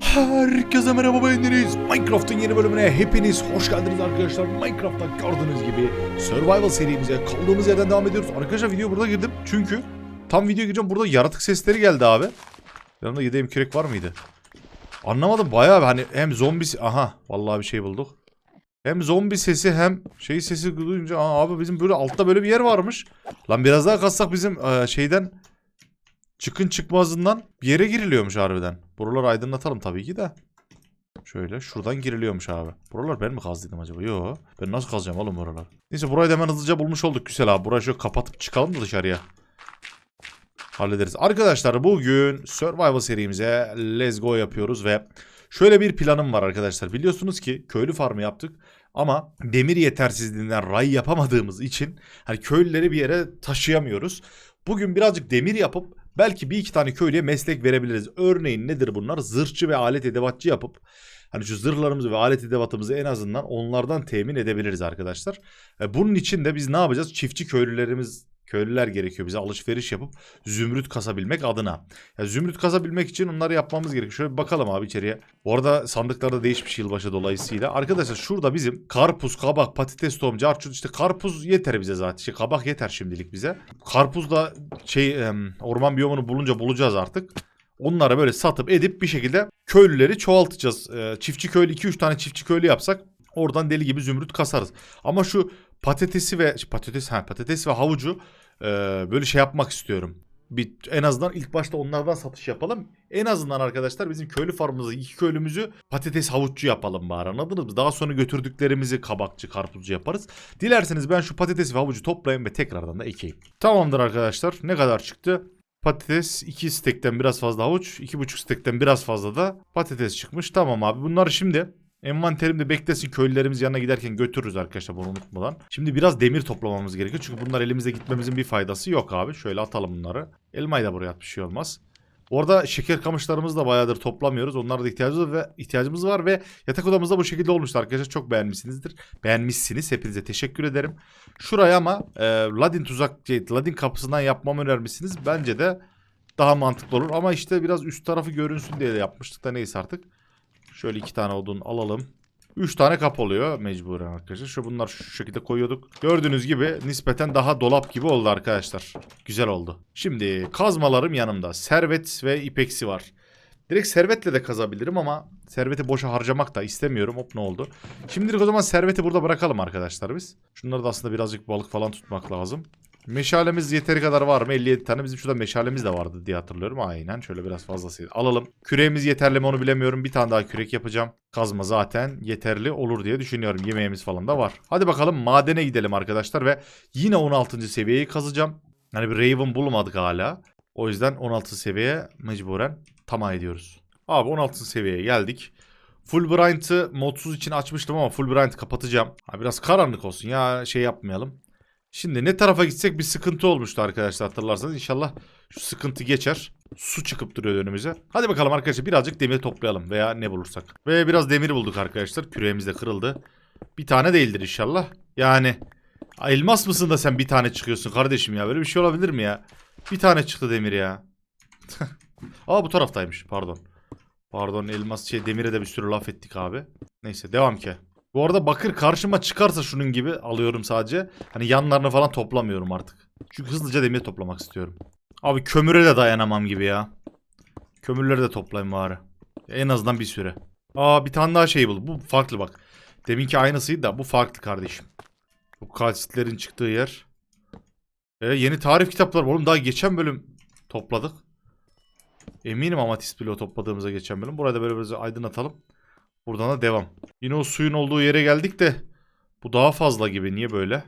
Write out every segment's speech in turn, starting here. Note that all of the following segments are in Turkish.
Herkese merhaba ben Deniz. Minecraft'ın yeni bölümüne hepiniz hoş geldiniz arkadaşlar. Minecraft'ta gördüğünüz gibi Survival serimize kaldığımız yerden devam ediyoruz. Arkadaşlar video burada girdim çünkü tam video gireceğim burada yaratık sesleri geldi abi. Yanımda yediğim kürek var mıydı? Anlamadım bayağı hani hem zombi... Aha vallahi bir şey bulduk. Hem zombi sesi hem şey sesi duyunca abi bizim böyle altta böyle bir yer varmış. Lan biraz daha kazsak bizim e, şeyden çıkın çıkmazından bir yere giriliyormuş harbiden. Buraları aydınlatalım tabii ki de. Şöyle şuradan giriliyormuş abi. Buralar ben mi kazdıydım acaba? Yo. Ben nasıl kazacağım oğlum buralar? Neyse burayı da hemen hızlıca bulmuş olduk. Güzel abi. Burayı şöyle kapatıp çıkalım da dışarıya. Hallederiz. Arkadaşlar bugün Survival serimize Let's Go yapıyoruz ve şöyle bir planım var arkadaşlar. Biliyorsunuz ki köylü farmı yaptık ama demir yetersizliğinden ray yapamadığımız için hani köylüleri bir yere taşıyamıyoruz. Bugün birazcık demir yapıp belki bir iki tane köylüye meslek verebiliriz. Örneğin nedir bunlar? Zırhçı ve alet edevatçı yapıp hani şu zırhlarımızı ve alet edevatımızı en azından onlardan temin edebiliriz arkadaşlar. E, Bunun için de biz ne yapacağız? Çiftçi köylülerimiz köylüler gerekiyor bize alışveriş yapıp zümrüt kasabilmek adına. Ya zümrüt kasabilmek için onları yapmamız gerekiyor. Şöyle bir bakalım abi içeriye. Bu arada sandıklarda değişmiş yılbaşı dolayısıyla. Arkadaşlar şurada bizim karpuz, kabak, patates, tohum, carçut işte karpuz yeter bize zaten. İşte kabak yeter şimdilik bize. Karpuz da şey orman biyomunu bulunca bulacağız artık. Onları böyle satıp edip bir şekilde köylüleri çoğaltacağız. Ee, çiftçi köylü 2-3 tane çiftçi köylü yapsak oradan deli gibi zümrüt kasarız. Ama şu patatesi ve patates ha patates ve havucu e, böyle şey yapmak istiyorum. Bir, en azından ilk başta onlardan satış yapalım. En azından arkadaşlar bizim köylü farmımızı iki köylümüzü patates havuççu yapalım bari anladınız mı? Daha sonra götürdüklerimizi kabakçı karpuzcu yaparız. Dilerseniz ben şu patates ve havucu toplayayım ve tekrardan da ekeyim. Tamamdır arkadaşlar. Ne kadar çıktı? Patates 2 stekten biraz fazla havuç, 2,5 stekten biraz fazla da patates çıkmış. Tamam abi bunları şimdi envanterimde beklesin köylülerimiz yanına giderken götürürüz arkadaşlar bunu unutmadan. Şimdi biraz demir toplamamız gerekiyor çünkü bunlar elimizde gitmemizin bir faydası yok abi. Şöyle atalım bunları. Elmayı da buraya at bir şey olmaz. Orada şeker kamışlarımızı da bayağıdır toplamıyoruz. Onlara da ihtiyacımız var ve ihtiyacımız var ve yatak odamız da bu şekilde olmuştu arkadaşlar. Çok beğenmişsinizdir. Beğenmişsiniz. Hepinize teşekkür ederim. Şuraya ama e, Ladin tuzak şey, Ladin kapısından yapmamı önermişsiniz. Bence de daha mantıklı olur ama işte biraz üst tarafı görünsün diye de yapmıştık da neyse artık. Şöyle iki tane odun alalım. Üç tane kap oluyor mecburen arkadaşlar. Şu bunlar şu şekilde koyuyorduk. Gördüğünüz gibi nispeten daha dolap gibi oldu arkadaşlar. Güzel oldu. Şimdi kazmalarım yanımda. Servet ve ipeksi var. Direkt servetle de kazabilirim ama serveti boşa harcamak da istemiyorum. Hop ne oldu? Şimdilik o zaman serveti burada bırakalım arkadaşlar biz. Şunları da aslında birazcık balık falan tutmak lazım. Meşalemiz yeteri kadar var mı? 57 tane. Bizim şurada meşalemiz de vardı diye hatırlıyorum. Aynen. Şöyle biraz fazlasıydı. Alalım. Küreğimiz yeterli mi onu bilemiyorum. Bir tane daha kürek yapacağım. Kazma zaten yeterli olur diye düşünüyorum. Yemeğimiz falan da var. Hadi bakalım madene gidelim arkadaşlar ve yine 16. seviyeyi kazacağım. Hani bir Raven bulmadık hala. O yüzden 16 seviyeye mecburen tamam ediyoruz. Abi 16 seviyeye geldik. Fulbright'ı modsuz için açmıştım ama Fulbright kapatacağım. Ha, biraz karanlık olsun ya şey yapmayalım. Şimdi ne tarafa gitsek bir sıkıntı olmuştu arkadaşlar hatırlarsanız. İnşallah şu sıkıntı geçer. Su çıkıp duruyor önümüze. Hadi bakalım arkadaşlar birazcık demir toplayalım veya ne bulursak. Ve biraz demir bulduk arkadaşlar. Küreğimiz de kırıldı. Bir tane değildir inşallah. Yani elmas mısın da sen bir tane çıkıyorsun kardeşim ya. Böyle bir şey olabilir mi ya? Bir tane çıktı demir ya. Aa bu taraftaymış pardon. Pardon elmas şey demire de bir sürü laf ettik abi. Neyse devam ki. Bu arada bakır karşıma çıkarsa şunun gibi alıyorum sadece. Hani yanlarını falan toplamıyorum artık. Çünkü hızlıca demir toplamak istiyorum. Abi kömüre de dayanamam gibi ya. Kömürleri de toplayayım bari. En azından bir süre. Aa bir tane daha şey bul. Bu farklı bak. Deminki aynısıydı da bu farklı kardeşim. Bu kasitlerin çıktığı yer. E, yeni tarif kitapları. Oğlum daha geçen bölüm topladık. Eminim amatist bloğu topladığımıza geçen bölüm. Burada böyle biraz aydınlatalım. Buradan da devam. Yine o suyun olduğu yere geldik de bu daha fazla gibi. Niye böyle?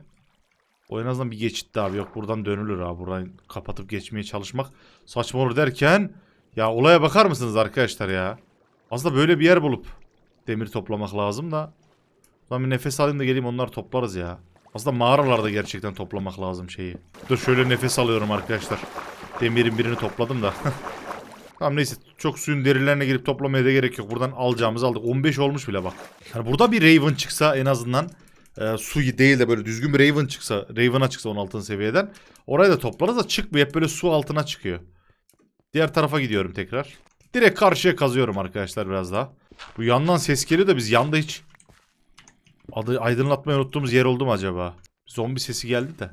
O en azından bir geçitti abi. Yok buradan dönülür abi. Buradan kapatıp geçmeye çalışmak saçma olur derken ya olaya bakar mısınız arkadaşlar ya? Aslında böyle bir yer bulup demir toplamak lazım da. Ben bir nefes alayım da geleyim onları toplarız ya. Aslında mağaralarda gerçekten toplamak lazım şeyi. Dur şöyle nefes alıyorum arkadaşlar. Demirin birini topladım da. Tamam neyse çok suyun derinlerine girip toplamaya da gerek yok. Buradan alacağımızı aldık. 15 olmuş bile bak. Yani burada bir Raven çıksa en azından e, su değil de böyle düzgün bir Raven çıksa. Raven'a çıksa 16. seviyeden. Oraya da toplarız da çıkmıyor. Hep böyle su altına çıkıyor. Diğer tarafa gidiyorum tekrar. Direkt karşıya kazıyorum arkadaşlar biraz daha. Bu yandan ses geliyor da biz yanda hiç adı aydınlatmayı unuttuğumuz yer oldu mu acaba? Zombi sesi geldi de.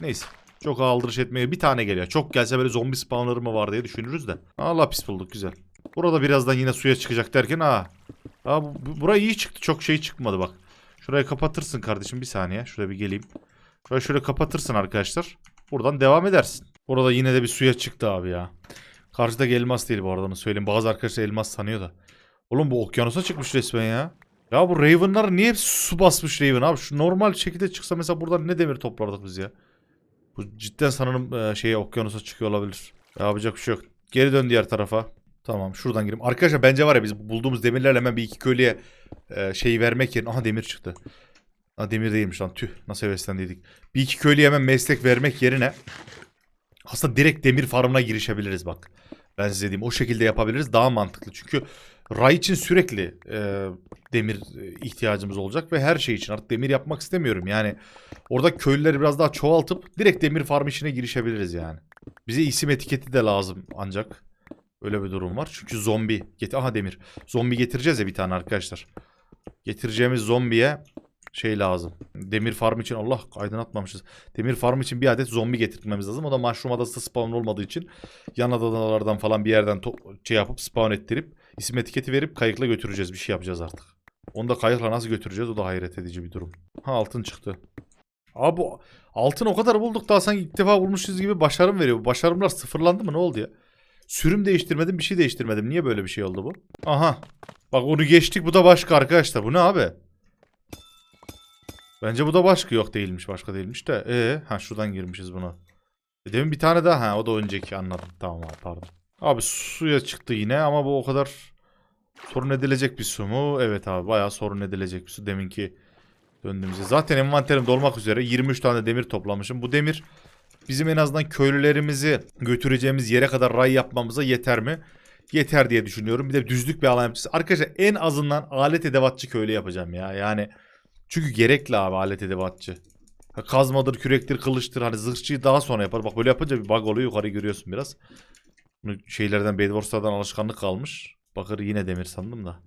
Neyse. Çok aldırış etmeye bir tane geliyor. Çok gelse böyle zombi spawner'ı mı var diye düşünürüz de. Aa lapis bulduk güzel. Burada birazdan yine suya çıkacak derken aa. Aa bu, bu- buraya iyi çıktı. Çok şey çıkmadı bak. Şurayı kapatırsın kardeşim bir saniye. Şuraya bir geleyim. Şöyle şöyle kapatırsın arkadaşlar. Buradan devam edersin. Burada yine de bir suya çıktı abi ya. Karşıda elmas değil bu arada onu söyleyeyim. Bazı arkadaşlar elmas sanıyor da. Oğlum bu okyanusa çıkmış resmen ya. Ya bu Raven'lar niye su basmış Raven abi? Şu normal şekilde çıksa mesela buradan ne demir toplardık biz ya. Bu cidden sanırım e, şeye okyanusa çıkıyor olabilir. Yapacak bir şey yok. Geri dön diğer tarafa. Tamam şuradan gireyim. Arkadaşlar bence var ya biz bulduğumuz demirlerle hemen bir iki köylüye e, şeyi vermek yerine... Aha demir çıktı. Ha demir değilmiş lan tüh nasıl heveslendiydik. Bir iki köylüye hemen meslek vermek yerine aslında direkt demir farmına girişebiliriz bak. Ben size diyeyim o şekilde yapabiliriz daha mantıklı. Çünkü ray için sürekli e, demir ihtiyacımız olacak ve her şey için artık demir yapmak istemiyorum. Yani orada köylüleri biraz daha çoğaltıp direkt demir farm işine girişebiliriz yani. Bize isim etiketi de lazım ancak. Öyle bir durum var. Çünkü zombi. Get Aha demir. Zombi getireceğiz ya bir tane arkadaşlar. Getireceğimiz zombiye şey lazım. Demir farm için Allah aydınlatmamışız. Demir farm için bir adet zombi getirtmemiz lazım. O da mushroom adası spawn olmadığı için yan adalardan falan bir yerden şey yapıp spawn ettirip isim etiketi verip kayıkla götüreceğiz. Bir şey yapacağız artık. Onu da kayıkla nasıl götüreceğiz o da hayret edici bir durum. Ha altın çıktı. Abi bu altın o kadar bulduk daha sanki ilk defa bulmuşuz gibi başarım veriyor. Başarımlar sıfırlandı mı ne oldu ya? Sürüm değiştirmedim bir şey değiştirmedim. Niye böyle bir şey oldu bu? Aha. Bak onu geçtik bu da başka arkadaşlar. Bu ne abi? Bence bu da başka yok değilmiş başka değilmiş de. Ee, ha şuradan girmişiz buna. E demin bir tane daha ha o da önceki anladım. Tamam abi pardon. Abi suya çıktı yine ama bu o kadar sorun edilecek bir su mu? Evet abi bayağı sorun edilecek bir su. Deminki döndüğümüzde. Zaten envanterim dolmak üzere 23 tane demir toplamışım. Bu demir bizim en azından köylülerimizi götüreceğimiz yere kadar ray yapmamıza yeter mi? Yeter diye düşünüyorum. Bir de düzlük bir alan yapacağız. Arkadaşlar en azından alet edevatçı köylü yapacağım ya. Yani çünkü gerekli abi alet edevatçı. Kazmadır, kürektir, kılıçtır. Hani zırhçıyı daha sonra yapar. Bak böyle yapınca bir bug oluyor. Yukarı görüyorsun biraz. Bunu şeylerden Bedwars'lardan alışkanlık kalmış. Bakır yine demir sandım da.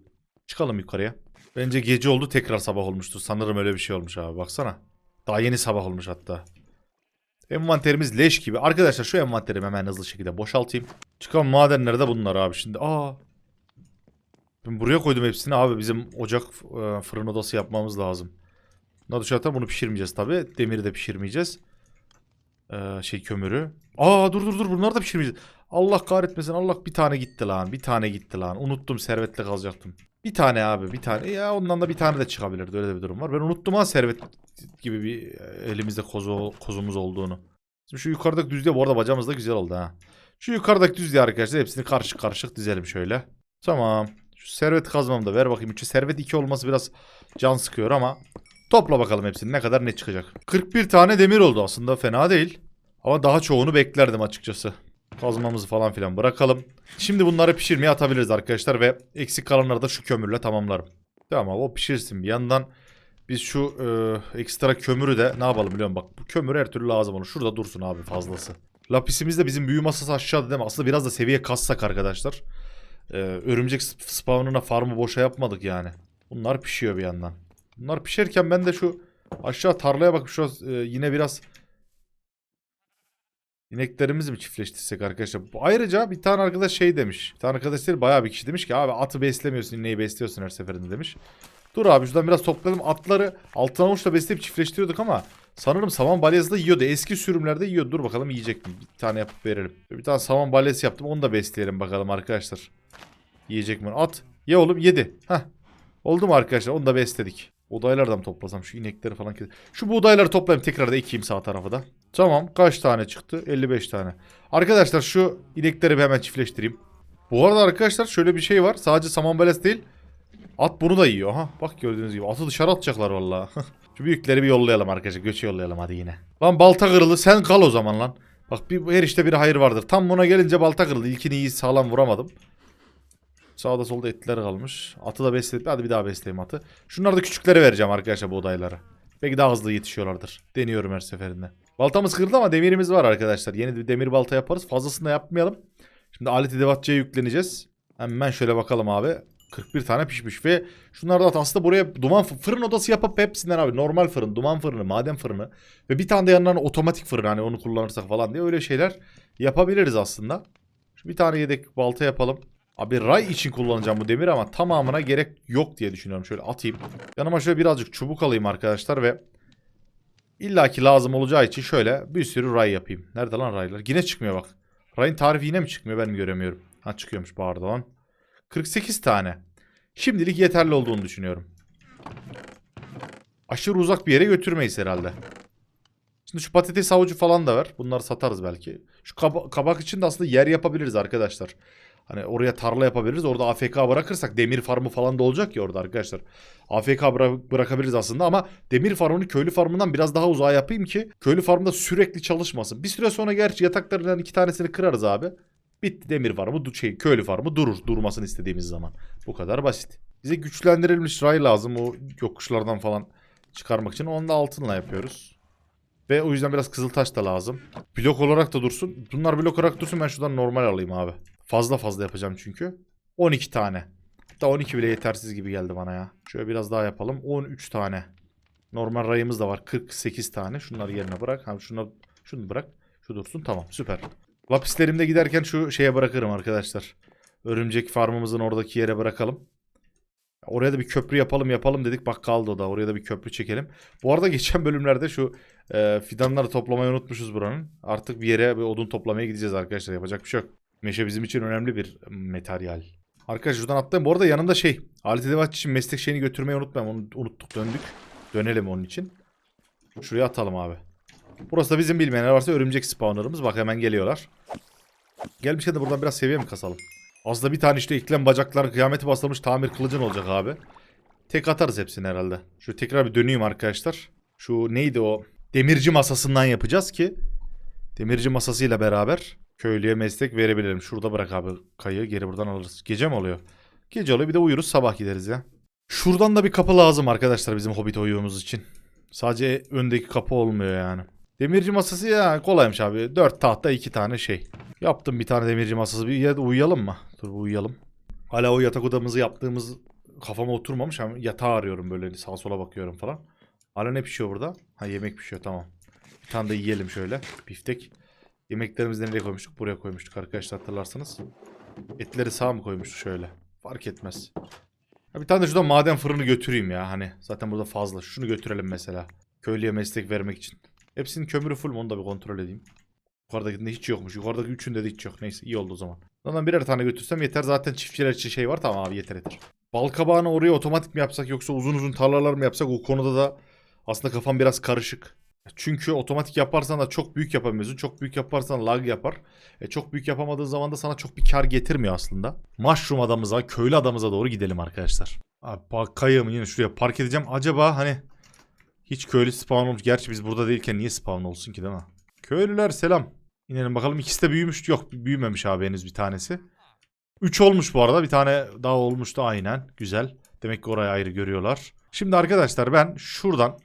Çıkalım yukarıya. Bence gece oldu tekrar sabah olmuştur. Sanırım öyle bir şey olmuş abi. Baksana. Daha yeni sabah olmuş hatta. Envanterimiz leş gibi. Arkadaşlar şu envanterimi hemen hızlı şekilde boşaltayım. Çıkan madenler de bunlar abi şimdi. Aa. Ben buraya koydum hepsini abi. Bizim ocak e, fırın odası yapmamız lazım. Dışarıdan bunu pişirmeyeceğiz tabi. Demiri de pişirmeyeceğiz. Ee, şey kömürü. Aa dur dur dur bunları da pişirmeyeceğiz. Allah kahretmesin Allah bir tane gitti lan. Bir tane gitti lan. Unuttum servetle kalacaktım. Bir tane abi bir tane. Ya ondan da bir tane de çıkabilirdi. Öyle de bir durum var. Ben unuttum ha servet gibi bir e, elimizde kozu, kozumuz olduğunu. Şimdi şu yukarıdaki düzlüğe bu arada bacamız da güzel oldu ha. Şu yukarıdaki düzlüğe arkadaşlar hepsini karışık karışık dizelim şöyle. Tamam. Şu servet kazmamı da ver bakayım. Şu servet 2 olması biraz can sıkıyor ama topla bakalım hepsini ne kadar ne çıkacak. 41 tane demir oldu aslında fena değil. Ama daha çoğunu beklerdim açıkçası. Kazmamızı falan filan bırakalım. Şimdi bunları pişirmeye atabiliriz arkadaşlar ve eksik kalanları da şu kömürle tamamlarım. Tamam o pişirsin bir yandan. Biz şu e, ekstra kömürü de ne yapalım biliyor musun? Bak bu kömür her türlü lazım olur. Şurada dursun abi fazlası. Lapisimiz de bizim büyü masası aşağıda değil mi? Aslında biraz da seviye kassak arkadaşlar. E, örümcek sp- spawnına farmı boşa yapmadık yani. Bunlar pişiyor bir yandan. Bunlar pişerken ben de şu aşağı tarlaya bakıp şu e, yine biraz İneklerimizi mi çiftleştirsek arkadaşlar? Ayrıca bir tane arkadaş şey demiş. Bir tane arkadaş değil bayağı bir kişi demiş ki abi atı beslemiyorsun ineği besliyorsun her seferinde demiş. Dur abi şuradan biraz topladım. Atları altın avuçla besleyip çiftleştiriyorduk ama sanırım saman balyası da yiyordu. Eski sürümlerde yiyordu. Dur bakalım yiyecek mi? Bir tane yapıp verelim. Bir tane saman balyası yaptım. Onu da besleyelim bakalım arkadaşlar. Yiyecek mi? At. Ye oğlum yedi. Heh. Oldu mu arkadaşlar? Onu da besledik. Buğdaylardan mı toplasam şu inekleri falan. kes- Şu buğdayları toplayayım tekrar da ekeyim sağ tarafa da. Tamam kaç tane çıktı? 55 tane. Arkadaşlar şu inekleri bir hemen çiftleştireyim. Bu arada arkadaşlar şöyle bir şey var. Sadece saman balesi değil. At bunu da yiyor. Ha bak gördüğünüz gibi. Atı dışarı atacaklar vallahi. Şu büyükleri bir yollayalım arkadaşlar. Göçe yollayalım hadi yine. Lan balta kırıldı. Sen kal o zaman lan. Bak bir, her işte bir hayır vardır. Tam buna gelince balta kırıldı. İlkini iyi sağlam vuramadım. Sağda solda etler kalmış. Atı da besledim. Hadi bir daha besleyeyim atı. Şunları da küçükleri vereceğim arkadaşlar bu odaylara. Belki daha hızlı yetişiyorlardır. Deniyorum her seferinde. Baltamız kırıldı ama demirimiz var arkadaşlar. Yeni bir demir balta yaparız. Fazlasını da yapmayalım. Şimdi alet edevatçıya yükleneceğiz. Hemen şöyle bakalım abi. 41 tane pişmiş ve şunlar da aslında buraya duman fı- fırın odası yapıp hepsinden abi normal fırın, duman fırını, maden fırını ve bir tane de yanından otomatik fırın hani onu kullanırsak falan diye öyle şeyler yapabiliriz aslında. Şu bir tane yedek balta yapalım. Abi ray için kullanacağım bu demir ama tamamına gerek yok diye düşünüyorum. Şöyle atayım. Yanıma şöyle birazcık çubuk alayım arkadaşlar ve illaki lazım olacağı için şöyle bir sürü ray yapayım. Nerede lan raylar? Yine çıkmıyor bak. Rayın tarifi yine mi çıkmıyor ben göremiyorum. Ha çıkıyormuş pardon. 48 tane. Şimdilik yeterli olduğunu düşünüyorum. Aşırı uzak bir yere götürmeyiz herhalde. Şimdi şu patates havucu falan da var. Bunları satarız belki. Şu kaba- kabak için de aslında yer yapabiliriz arkadaşlar. Hani oraya tarla yapabiliriz. Orada AFK bırakırsak demir farmı falan da olacak ya orada arkadaşlar. AFK bıra- bırakabiliriz aslında ama demir farmını köylü farmından biraz daha uzağa yapayım ki köylü farmda sürekli çalışmasın. Bir süre sonra gerçi yataklarından iki tanesini kırarız abi. Bitti demir farmı, şey, köylü farmı durur durmasını istediğimiz zaman. Bu kadar basit. Bize güçlendirilmiş ray lazım o yokuşlardan falan çıkarmak için. Onu da altınla yapıyoruz. Ve o yüzden biraz kızıltaş da lazım. Blok olarak da dursun. Bunlar blok olarak dursun ben şuradan normal alayım abi. Fazla fazla yapacağım çünkü. 12 tane. Hatta 12 bile yetersiz gibi geldi bana ya. Şöyle biraz daha yapalım. 13 tane. Normal rayımız da var. 48 tane. Şunları yerine bırak. Ha, şunu, şunu bırak. Şu dursun. Tamam süper. Lapislerimde giderken şu şeye bırakırım arkadaşlar. Örümcek farmımızın oradaki yere bırakalım. Oraya da bir köprü yapalım yapalım dedik. Bak kaldı o da. Oraya da bir köprü çekelim. Bu arada geçen bölümlerde şu e, fidanları toplamayı unutmuşuz buranın. Artık bir yere bir odun toplamaya gideceğiz arkadaşlar. Yapacak bir şey yok. Meşe bizim için önemli bir materyal. Arkadaşlar şuradan atlayayım. Bu arada yanımda şey. Alet edevat için meslek şeyini götürmeyi unutmayalım. Onu unuttuk döndük. Dönelim onun için. Şuraya atalım abi. Burası da bizim bilmeyenler varsa örümcek spawnerımız. Bak hemen geliyorlar. Gelmişken de buradan biraz seviye mi kasalım? Aslında bir tane işte iklem bacaklar kıyameti bastırmış tamir kılıcın olacak abi. Tek atarız hepsini herhalde. Şu tekrar bir döneyim arkadaşlar. Şu neydi o? Demirci masasından yapacağız ki demirci masasıyla beraber köylüye meslek verebilelim. Şurada bırak abi kayığı geri buradan alırız. Gece mi oluyor? Gece oluyor bir de uyuruz sabah gideriz ya. Şuradan da bir kapı lazım arkadaşlar bizim hobbit oyuğumuz için. Sadece öndeki kapı olmuyor yani. Demirci masası ya kolaymış abi. 4 tahta 2 tane şey. Yaptım bir tane demirci masası. Bir da uyuyalım mı? Dur uyuyalım. Hala o yatak odamızı yaptığımız kafama oturmamış. Hem yatağı arıyorum böyle sağa sola bakıyorum falan. Hala ne pişiyor burada? Ha yemek pişiyor tamam. Bir tane de yiyelim şöyle. Biftek. Yemeklerimizi nereye koymuştuk? Buraya koymuştuk arkadaşlar hatırlarsanız. Etleri sağa mı koymuştuk şöyle? Fark etmez. Ha bir tane de şuradan maden fırını götüreyim ya. Hani zaten burada fazla. Şunu götürelim mesela. Köylüye meslek vermek için. Hepsinin kömürü full mu onu da bir kontrol edeyim. Yukarıdakinde hiç yokmuş. Yukarıdaki üçünde de hiç yok. Neyse iyi oldu o zaman. Ondan birer tane götürsem yeter. Zaten çiftçiler için şey var. Tamam abi yeter yeter. Bal kabağını oraya otomatik mi yapsak yoksa uzun uzun tarlalar mı yapsak o konuda da aslında kafam biraz karışık. Çünkü otomatik yaparsan da çok büyük yapamıyorsun. Çok büyük yaparsan lag yapar. E çok büyük yapamadığın zaman da sana çok bir kar getirmiyor aslında. Mushroom adamıza, köylü adamıza doğru gidelim arkadaşlar. Abi kayığımı yine şuraya park edeceğim. Acaba hani hiç köylü spawn olmuş. Gerçi biz burada değilken niye spawn olsun ki değil mi? Köylüler selam. İnelim bakalım ikisi de büyümüş. Yok büyümemiş abi henüz bir tanesi. 3 olmuş bu arada. Bir tane daha olmuştu aynen. Güzel. Demek ki orayı ayrı görüyorlar. Şimdi arkadaşlar ben şuradan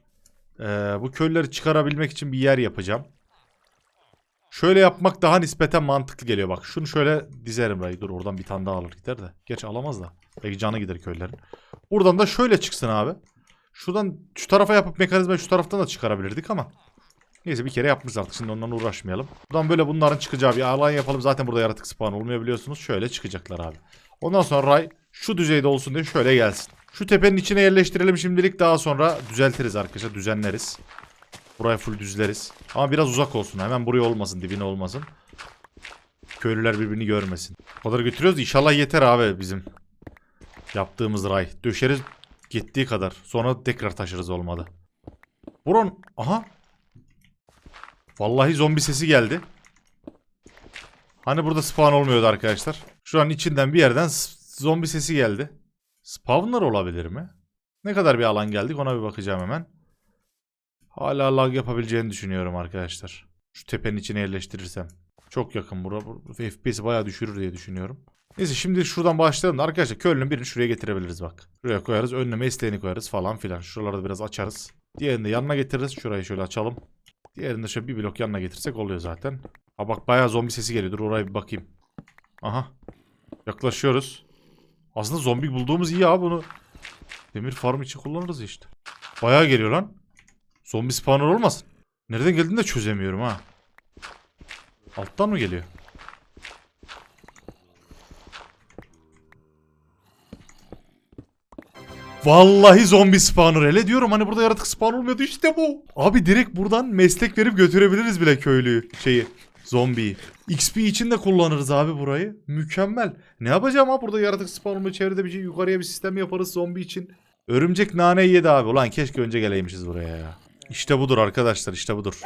eee, bu köylüleri çıkarabilmek için bir yer yapacağım. Şöyle yapmak daha nispeten mantıklı geliyor bak. Şunu şöyle dizerim burayı. Dur oradan bir tane daha alır gider de. Geç alamaz da. Belki canı gider köylülerin. Buradan da şöyle çıksın abi. Şuradan şu tarafa yapıp mekanizmayı şu taraftan da çıkarabilirdik ama. Neyse bir kere yapmışız artık. Şimdi ondan uğraşmayalım. Buradan böyle bunların çıkacağı bir alan yapalım. Zaten burada yaratık spawn olmuyor biliyorsunuz. Şöyle çıkacaklar abi. Ondan sonra ray şu düzeyde olsun diye şöyle gelsin. Şu tepenin içine yerleştirelim şimdilik. Daha sonra düzeltiriz arkadaşlar. Düzenleriz. Burayı full düzleriz. Ama biraz uzak olsun. Hemen buraya olmasın. Dibine olmasın. Köylüler birbirini görmesin. O kadar götürüyoruz. İnşallah yeter abi bizim yaptığımız ray. Döşeriz gittiği kadar. Sonra tekrar taşırız olmadı. Buron. Aha. Vallahi zombi sesi geldi. Hani burada spawn olmuyordu arkadaşlar. Şu an içinden bir yerden zombi sesi geldi. Spawner olabilir mi? Ne kadar bir alan geldik ona bir bakacağım hemen. Hala lag yapabileceğini düşünüyorum arkadaşlar. Şu tepenin içine yerleştirirsem. Çok yakın bura. bu- FPS'i bayağı düşürür diye düşünüyorum. Neyse şimdi şuradan başlayalım da arkadaşlar köylünün birini şuraya getirebiliriz bak. Şuraya koyarız önüne mesleğini koyarız falan filan. Şuraları biraz açarız. Diğerini de yanına getiririz. Şurayı şöyle açalım. Diğerini de şöyle bir blok yanına getirsek oluyor zaten. Ha bak bayağı zombi sesi geliyor. Dur oraya bir bakayım. Aha. Yaklaşıyoruz. Aslında zombi bulduğumuz iyi abi bunu. Demir farm için kullanırız işte. Bayağı geliyor lan. Zombi spawner olmasın. Nereden geldiğini de çözemiyorum ha. Alttan mı geliyor? Vallahi zombi spawner hele diyorum hani burada yaratık spawn olmuyordu işte bu. Abi direkt buradan meslek verip götürebiliriz bile köylüyü şeyi zombiyi. XP için de kullanırız abi burayı. Mükemmel. Ne yapacağım ha burada yaratık spawn olmuyor çevrede bir şey yukarıya bir sistem yaparız zombi için. Örümcek nane yedi abi. Ulan keşke önce geleymişiz buraya ya. İşte budur arkadaşlar işte budur.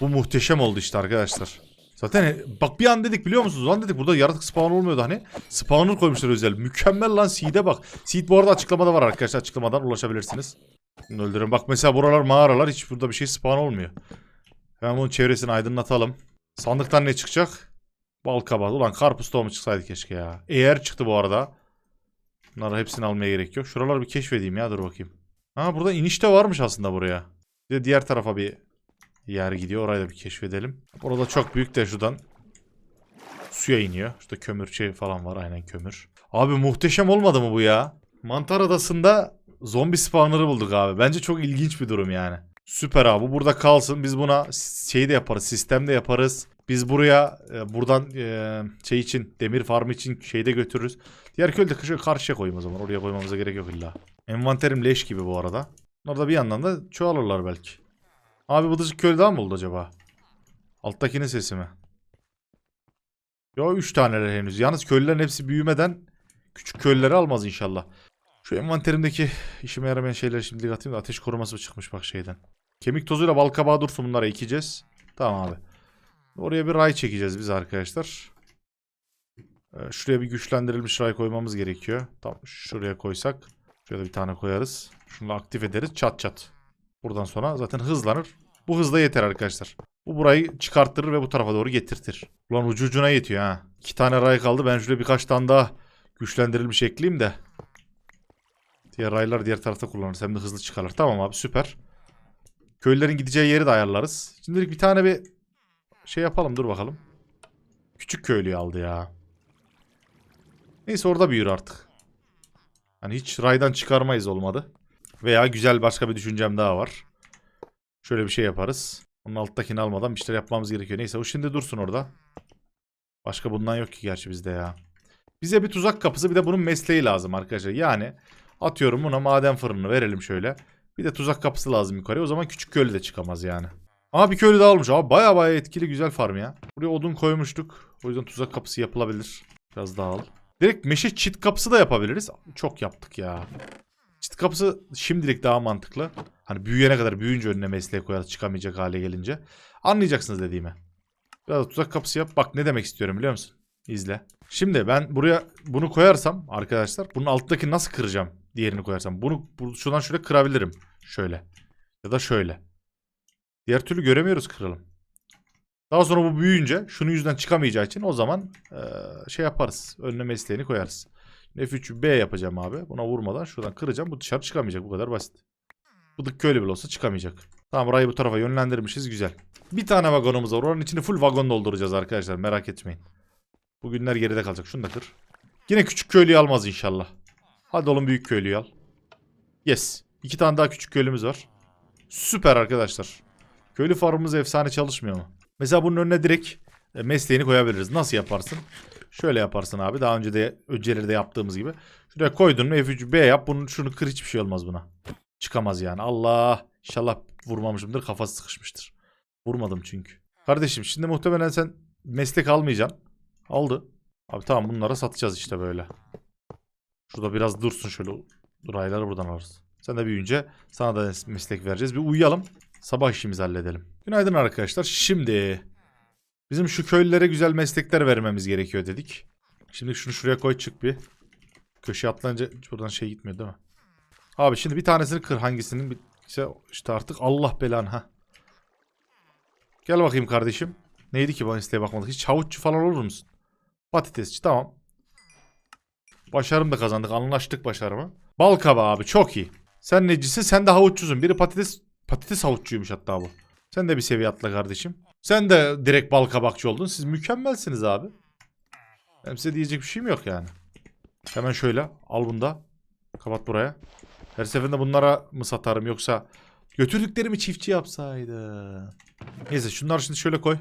Bu muhteşem oldu işte arkadaşlar. Zaten bak bir an dedik biliyor musunuz? Lan dedik burada yaratık spawn olmuyordu hani. Spawner koymuşlar özel. Mükemmel lan seed'e bak. Seed bu arada açıklamada var arkadaşlar. Açıklamadan ulaşabilirsiniz. Öldürün. Bak mesela buralar mağaralar. Hiç burada bir şey spawn olmuyor. Hemen bunun çevresini aydınlatalım. Sandıktan ne çıkacak? Bal kabağı. Ulan karpuz tohumu çıksaydı keşke ya. Eğer çıktı bu arada. Bunları hepsini almaya gerek yok. Şuraları bir keşfedeyim ya dur bakayım. Ha burada inişte varmış aslında buraya. Bir de diğer tarafa bir yer gidiyor. Orayı da bir keşfedelim. Orada çok büyük de şuradan suya iniyor. Şurada kömür şey falan var aynen kömür. Abi muhteşem olmadı mı bu ya? Mantar adasında zombi spawner'ı bulduk abi. Bence çok ilginç bir durum yani. Süper abi bu burada kalsın. Biz buna şey de yaparız. Sistemde yaparız. Biz buraya e, buradan e, şey için demir farmı için şey de götürürüz. Diğer köyü de karşıya koyayım o zaman. Oraya koymamıza gerek yok illa. Envanterim leş gibi bu arada. Bunlar da bir yandan da çoğalırlar belki. Abi Bıdıcık köylü daha mı buldu acaba? Alttakinin sesi mi? Yo 3 taneler henüz. Yalnız köylülerin hepsi büyümeden küçük köylüleri almaz inşallah. Şu envanterimdeki işime yaramayan şeyleri şimdilik atayım da ateş koruması çıkmış bak şeyden. Kemik tozuyla bal kabağı dursun bunlara ekeceğiz. Tamam abi. Oraya bir ray çekeceğiz biz arkadaşlar. Ee, şuraya bir güçlendirilmiş ray koymamız gerekiyor. Tamam şuraya koysak. Şuraya da bir tane koyarız. Şunu aktif ederiz çat çat. Buradan sonra zaten hızlanır. Bu hızda yeter arkadaşlar. Bu burayı çıkarttırır ve bu tarafa doğru getirtir. Ulan ucu ucuna yetiyor ha. İki tane ray kaldı. Ben şuraya birkaç tane daha güçlendirilmiş ekleyeyim de. Diğer raylar diğer tarafta kullanırız. Hem de hızlı çıkarlar. Tamam abi süper. Köylülerin gideceği yeri de ayarlarız. Şimdilik bir tane bir şey yapalım. Dur bakalım. Küçük köylüyü aldı ya. Neyse orada büyür artık. Hani hiç raydan çıkarmayız olmadı. Veya güzel başka bir düşüncem daha var. Şöyle bir şey yaparız. Onun alttakini almadan bir şeyler yapmamız gerekiyor. Neyse o şimdi dursun orada. Başka bundan yok ki gerçi bizde ya. Bize bir tuzak kapısı bir de bunun mesleği lazım arkadaşlar. Yani atıyorum buna maden fırını verelim şöyle. Bir de tuzak kapısı lazım yukarıya. O zaman küçük köylü de çıkamaz yani. Ama bir köylü daha olmuş. Abi baya baya etkili güzel farm ya. Buraya odun koymuştuk. O yüzden tuzak kapısı yapılabilir. Biraz daha al. Direkt meşe çit kapısı da yapabiliriz. Çok yaptık ya. Çit kapısı şimdilik daha mantıklı. Hani büyüyene kadar büyüyünce önüne mesleği koyarız çıkamayacak hale gelince. Anlayacaksınız dediğimi. Biraz tuzak kapısı yap. Bak ne demek istiyorum biliyor musun? İzle. Şimdi ben buraya bunu koyarsam arkadaşlar bunun alttaki nasıl kıracağım? Diğerini koyarsam. Bunu bu, şuradan şöyle kırabilirim. Şöyle. Ya da şöyle. Diğer türlü göremiyoruz kıralım. Daha sonra bu büyüyünce şunun yüzünden çıkamayacağı için o zaman eee, şey yaparız. Önüne mesleğini koyarız. F3B yapacağım abi. Buna vurmadan şuradan kıracağım. Bu dışarı çıkamayacak. Bu kadar basit. Bıdık köylü bile olsa çıkamayacak. Tamam burayı bu tarafa yönlendirmişiz. Güzel. Bir tane vagonumuz var. Oranın içini full vagon dolduracağız arkadaşlar. Merak etmeyin. Bu günler geride kalacak. Şunu da kır. Yine küçük köylüyü almaz inşallah. Hadi oğlum büyük köylüyü al. Yes. İki tane daha küçük köylümüz var. Süper arkadaşlar. Köylü farmımız efsane çalışmıyor mu? Mesela bunun önüne direkt e, mesleğini koyabiliriz. Nasıl yaparsın? Şöyle yaparsın abi. Daha önce de önceleri de yaptığımız gibi. Şuraya koydun mu F3B yap. Bunu, şunu kır hiçbir şey olmaz buna. Çıkamaz yani. Allah. İnşallah vurmamışımdır. Kafası sıkışmıştır. Vurmadım çünkü. Kardeşim şimdi muhtemelen sen meslek almayacaksın. Aldı. Abi tamam bunlara satacağız işte böyle. Şurada biraz dursun şöyle. Rayları buradan alırız. Sen de büyüyünce sana da meslek vereceğiz. Bir uyuyalım. Sabah işimizi halledelim. Günaydın arkadaşlar. Şimdi bizim şu köylülere güzel meslekler vermemiz gerekiyor dedik. Şimdi şunu şuraya koy çık bir. Köşeye atlanınca buradan şey gitmiyor değil mi? Abi şimdi bir tanesini kır hangisinin bir işte, işte artık Allah belanı ha. Gel bakayım kardeşim. Neydi ki bana isteğe bakmadık. Hiç havuççu falan olur musun? Patatesçi tamam. Başarım da kazandık. Anlaştık başarımı. Bal kabağı abi çok iyi. Sen necisin sen de havuççusun. Biri patates patates havuççuymuş hatta bu. Sen de bir seviye atla kardeşim. Sen de direkt bal kabakçı oldun. Siz mükemmelsiniz abi. Benim size diyecek bir şeyim yok yani. Hemen şöyle al bunu da. Kapat buraya. Her seferinde bunlara mı satarım yoksa götürdüklerimi çiftçi yapsaydı. Neyse şunları şimdi şöyle koy.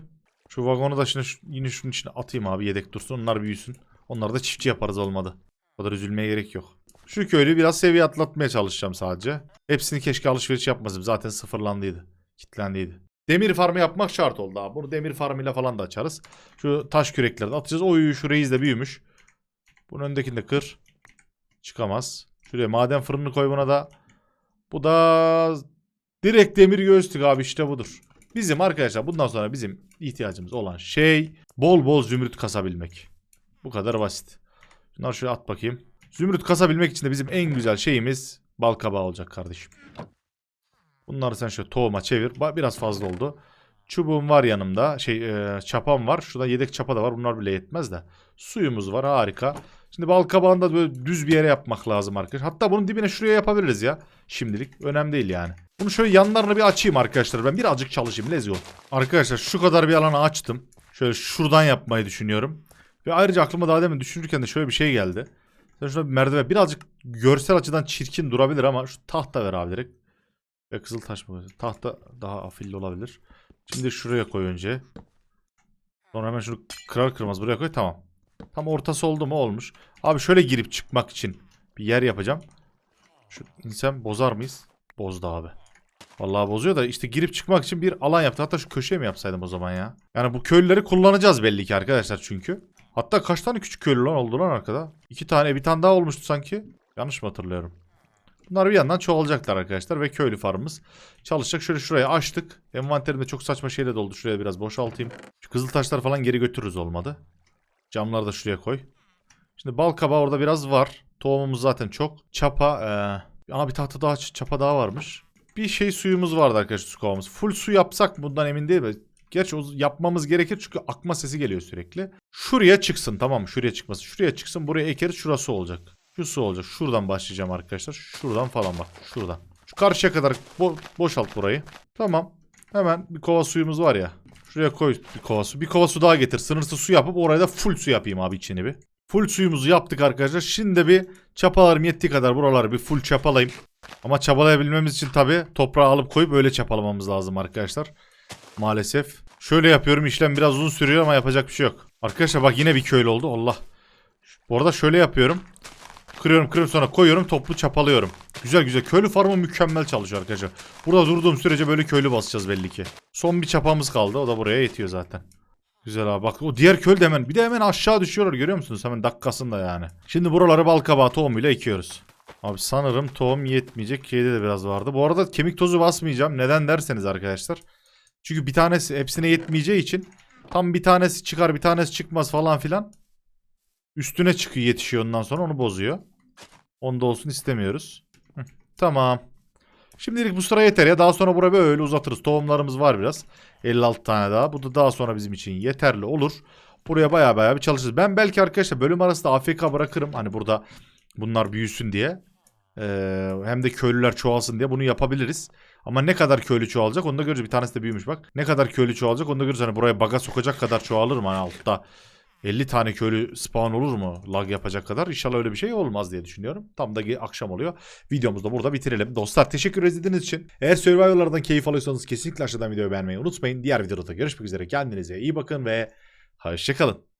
Şu vagonu da şimdi yine şunun içine atayım abi yedek dursun. Onlar büyüsün. Onları da çiftçi yaparız olmadı. O kadar üzülmeye gerek yok. Şu köylü biraz seviye atlatmaya çalışacağım sadece. Hepsini keşke alışveriş yapmasın. Zaten sıfırlandıydı. Kitlendiydi. Demir farmı yapmak şart oldu abi. Bunu demir farmıyla falan da açarız. Şu taş kürekleri de atacağız. Oy şu reis de büyümüş. Bunun öndekini de kır. Çıkamaz. Şuraya maden fırını koy buna da. Bu da direkt demir göğüslük abi işte budur. Bizim arkadaşlar bundan sonra bizim ihtiyacımız olan şey bol bol zümrüt kasabilmek. Bu kadar basit. Bunları şöyle at bakayım. Zümrüt kasabilmek için de bizim en güzel şeyimiz bal kabağı olacak kardeşim. Bunları sen şöyle tohuma çevir. Biraz fazla oldu. Çubuğum var yanımda. Şey e, çapam var. Şurada yedek çapa da var. Bunlar bile yetmez de. Suyumuz var harika. Şimdi bal kabağını da böyle düz bir yere yapmak lazım arkadaşlar. Hatta bunun dibine şuraya yapabiliriz ya. Şimdilik. Önemli değil yani. Bunu şöyle yanlarını bir açayım arkadaşlar. Ben birazcık çalışayım. Lezi ol. Arkadaşlar şu kadar bir alanı açtım. Şöyle şuradan yapmayı düşünüyorum. Ve ayrıca aklıma daha demin düşünürken de şöyle bir şey geldi. Sen şurada bir merdiven birazcık görsel açıdan çirkin durabilir ama şu tahta ver abi direkt. Ve kızıl taş mı? Tahta daha afilli olabilir. Şimdi şuraya koy önce. Sonra hemen şunu kırar kırmaz buraya koy. Tamam. Tam ortası oldu mu olmuş. Abi şöyle girip çıkmak için bir yer yapacağım. Şu insan bozar mıyız? Bozdu abi. Vallahi bozuyor da işte girip çıkmak için bir alan yaptı. Hatta şu köşeye mi yapsaydım o zaman ya? Yani bu köylüleri kullanacağız belli ki arkadaşlar çünkü. Hatta kaç tane küçük köylü lan oldu lan arkada? İki tane bir tane daha olmuştu sanki. Yanlış mı hatırlıyorum? Bunlar bir yandan çoğalacaklar arkadaşlar ve köylü farmımız çalışacak. Şöyle şuraya açtık. Envanterimde çok saçma şeyle doldu. Şuraya biraz boşaltayım. Şu kızıl taşlar falan geri götürürüz olmadı. Camları da şuraya koy. Şimdi bal kabağı orada biraz var. Tohumumuz zaten çok. Çapa. Ee... Aa bir tahta daha çapa daha varmış. Bir şey suyumuz vardı arkadaşlar su kovamız. Full su yapsak bundan emin değilim. Gerçi yapmamız gerekir çünkü akma sesi geliyor sürekli. Şuraya çıksın tamam mı? Şuraya çıkması. Şuraya çıksın. Buraya ekeriz. Şurası olacak. Şu su olacak. Şuradan başlayacağım arkadaşlar. Şuradan falan bak. Şuradan. Şu karşıya kadar bo- boşalt burayı. Tamam. Hemen bir kova suyumuz var ya. Şuraya koy bir kova su. Bir kova su daha getir. Sınırsız su yapıp oraya da full su yapayım abi içini bir. Full suyumuzu yaptık arkadaşlar. Şimdi bir çapalarım yettiği kadar buraları bir full çapalayayım. Ama çapalayabilmemiz için tabi toprağı alıp koyup öyle çapalamamız lazım arkadaşlar. Maalesef. Şöyle yapıyorum işlem biraz uzun sürüyor ama yapacak bir şey yok. Arkadaşlar bak yine bir köylü oldu Allah. Bu arada şöyle yapıyorum. Kırıyorum kırıyorum sonra koyuyorum toplu çapalıyorum. Güzel güzel köylü farmı mükemmel çalışıyor arkadaşlar. Burada durduğum sürece böyle köylü basacağız belli ki. Son bir çapamız kaldı o da buraya yetiyor zaten. Güzel abi bak o diğer köylü de hemen bir de hemen aşağı düşüyorlar görüyor musunuz hemen dakikasında yani. Şimdi buraları bal kabağı tohumuyla ekiyoruz. Abi sanırım tohum yetmeyecek. Şeyde de biraz vardı. Bu arada kemik tozu basmayacağım. Neden derseniz arkadaşlar. Çünkü bir tanesi hepsine yetmeyeceği için tam bir tanesi çıkar bir tanesi çıkmaz falan filan. Üstüne çıkıyor yetişiyor ondan sonra onu bozuyor. Onda olsun istemiyoruz. Hı, tamam. Şimdilik bu sıra yeter ya. Daha sonra buraya böyle uzatırız. Tohumlarımız var biraz. 56 tane daha. Bu da daha sonra bizim için yeterli olur. Buraya baya baya bir çalışırız. Ben belki arkadaşlar bölüm arasında AFK bırakırım. Hani burada bunlar büyüsün diye. Ee, hem de köylüler çoğalsın diye bunu yapabiliriz. Ama ne kadar köylü çoğalacak onu da göreceğiz. Bir tanesi de büyümüş bak. Ne kadar köylü çoğalacak onu da göreceğiz. Hani buraya baga sokacak kadar çoğalır mı hani altta? 50 tane köylü spawn olur mu lag yapacak kadar? İnşallah öyle bir şey olmaz diye düşünüyorum. Tam da akşam oluyor. Videomuzu da burada bitirelim. Dostlar teşekkür ediniz için. Eğer Survivor'lardan keyif alıyorsanız kesinlikle aşağıdan videoyu beğenmeyi unutmayın. Diğer videoda da görüşmek üzere. Kendinize iyi bakın ve hoşçakalın.